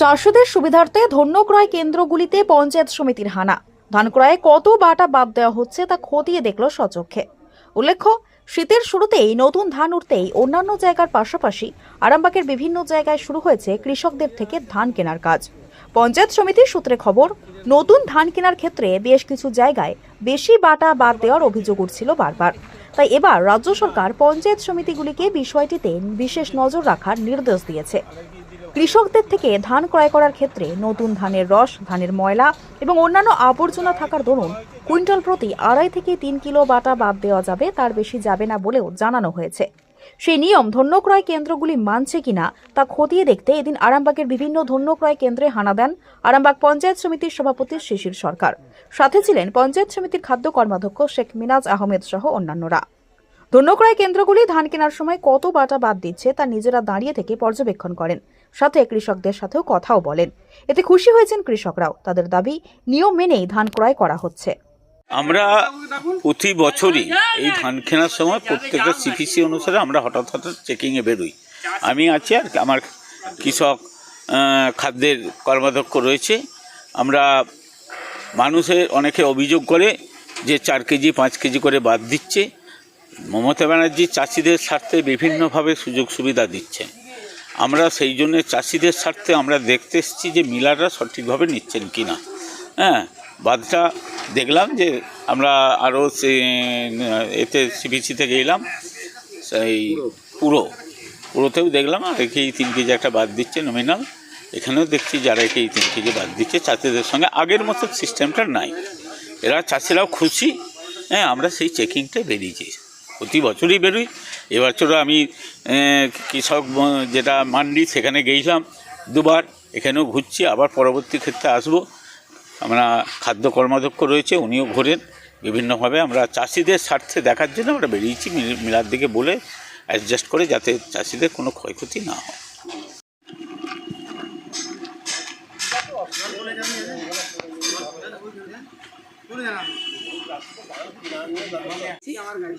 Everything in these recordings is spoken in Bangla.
চাষিদের সুবিধার্থে ধন্য ক্রয় কেন্দ্রগুলিতে পঞ্চায়েত সমিতির হানা। ধান ক্রয়ে কত বাটা বাদ দেওয়া হচ্ছে তা খতিয়ে দেখল সচক্ষে উল্লেখ্য, শীতের শুরুতেই নতুন ধান উঠতেই অন্যান্য জায়গার পাশাপাশি আরামবাগের বিভিন্ন জায়গায় শুরু হয়েছে কৃষকদের থেকে ধান কেনার কাজ। পঞ্চায়েত সমিতির সূত্রে খবর, নতুন ধান কেনার ক্ষেত্রে বেশ কিছু জায়গায় বেশি বাটা বাদ দেওয়ার অভিযোগ উঠছিল বারবার। তাই এবার রাজ্য সরকার পঞ্চায়েত সমিতিগুলিকে বিষয়টিতে বিশেষ নজর রাখার নির্দেশ দিয়েছে। কৃষকদের থেকে ধান ক্রয় করার ক্ষেত্রে নতুন ধানের রস, ধানের ময়লা এবং অন্যান্য আবর্জনা থাকার দরুন কুইন্টাল প্রতি আড়াই থেকে তিন কিলো বাটা বাদ দেওয়া যাবে, তার বেশি যাবে না বলেও জানানো হয়েছে। সেই নিয়ম ধন্য ক্রয় কেন্দ্রগুলি মানছে কিনা তা খতিয়ে দেখতে এদিন আরামবাগের বিভিন্ন ধন্য ক্রয় কেন্দ্রে হানা দেন আরামবাগ পঞ্চায়েত সমিতির সভাপতি শিশির সরকার। সাথে ছিলেন পঞ্চায়েত সমিতির খাদ্য কর্মাধ্যক্ষ শেখ মিনাজ আহমেদ সহ অন্যান্যরা। ধন্যক্রয় কেন্দ্রগুলি ধান কেনার সময় কত বাটা বাদ দিচ্ছে তা নিজেরা দাঁড়িয়ে থেকে পর্যবেক্ষণ করেন। সাথে কৃষকদের সাথেও কথাও বলেন। এতে খুশি হয়েছেন কৃষকরাও। তাদের দাবি, নিয়ম মেনেই ধান ক্রয় করা হচ্ছে। আমরা প্রতি বছরই এই ধান কেনার সময় প্রত্যেকটা সিপিসি অনুসারে আমরা হঠাৎ হঠাৎ চেকিংয়ে বেরোই। আমি আছি আর আমার কৃষক খাদ্যের কর্মাধ্যক্ষ রয়েছে। আমরা মানুষের অনেকে অভিযোগ করে যে চার কেজি, পাঁচ কেজি করে বাদ দিচ্ছে। মমতা ব্যানার্জি চাষিদের স্বার্থে বিভিন্নভাবে সুযোগ সুবিধা দিচ্ছেন আমরা সেই জন্যে চাষিদের স্বার্থে আমরা দেখতে এসেছি যে মিলাররা সঠিকভাবে নিচ্ছেন কি না হ্যাঁ বাদটা দেখলাম যে আমরা আরও সে, এতে সিবিসিতে গেলাম সেই পুরো, পুরোতেও দেখলাম আর একেই তিন কেজি একটা বাদ দিচ্ছে নমিনাল এখানেও দেখছি যারা একেই তিন কেজি বাদ দিচ্ছে, চাষিদের সঙ্গে আগের মতো সিস্টেমটা নাই। এরা চাষিরাও খুশি হ্যাঁ আমরা সেই চেকিংটা বেরিয়েছি। প্রতি বছরই বেরোই। এবছরও আমি কৃষক যেটা মান্ডি, সেখানে গেছিলাম দুবার। এখানেও ঘুরছি, আবার পরবর্তী ক্ষেত্রে আসব। আমরা খাদ্য কর্মাধ্যক্ষ রয়েছে, উনিও ঘোরেন। বিভিন্নভাবে আমরা চাষিদের স্বার্থে দেখার জন্য আমরা বেরিয়েছি, মিল- মিলার দিকে বলে অ্যাডজাস্ট করে যাতে চাষিদের কোনো ক্ষয়ক্ষতি না হয়।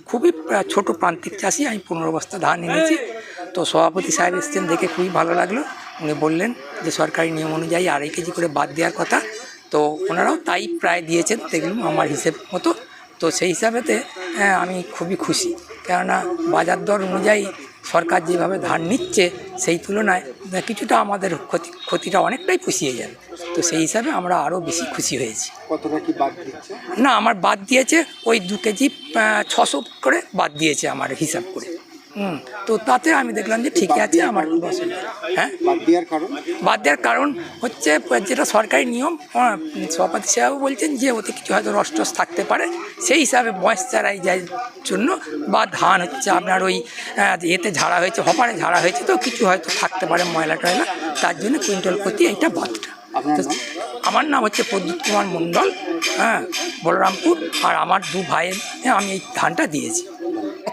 খুবই ছোট প্রান্তিক চাষি আমি পনেরো বস্তা ধান এনেছি। তো সভাপতি সাহেব এসছেন দেখে খুবই ভালো লাগল। উনি বললেন যে সরকারি নিয়ম অনুযায়ী আড়াই কেজি করে বাদ দেওয়ার কথা। তো ওনারাও তাই প্রায় দিয়েছেন দেখলাম আমার হিসেব মতো। তো সেই হিসাবেতে হ্যাঁ, আমি খুবই খুশি। কেননা বাজার দর অনুযায়ী সরকার যেভাবে ধান নিচ্ছে সেই তুলনায় কিছুটা আমাদের ক্ষতি ক্ষতিটা অনেকটাই পুষিয়ে যাবে। তো সেই হিসাবে আমরা আরও বেশি খুশি হয়েছি। কতটা কি বাদ দিচ্ছে? না আমার বাদ দিয়েছে ওই দু কেজি ছশো করে বাদ দিয়েছে আমার হিসাব করে। তো তাতে আমি দেখলাম যে ঠিকই আছে আমার কোনো অসুবিধা। হ্যাঁ? বাদ দেওয়ার কারণ? বাদ দেওয়ার কারণ হচ্ছে যেটা সরকারি নিয়ম সভাপতি সাহেব বলছেন যে ওতে কিছু হয়তো রস টস থাকতে পারে সেই হিসাবে ময়েশ্চারাইজার জন্য বা ধান হচ্ছে আপনার ওই এতে ঝাড়া হয়েছে হপারে ঝাড়া হয়েছে তো কিছু হয়তো থাকতে পারে ময়লা টয়লা তার জন্য কুইন্টাল প্রতি এইটা বাদটা? আমার নাম হচ্ছে প্রদ্যুৎ কুমার মণ্ডল হ্যাঁ বলরামপুর আর আমার দু ভাইয়ের আমি এই ধানটা দিয়েছি।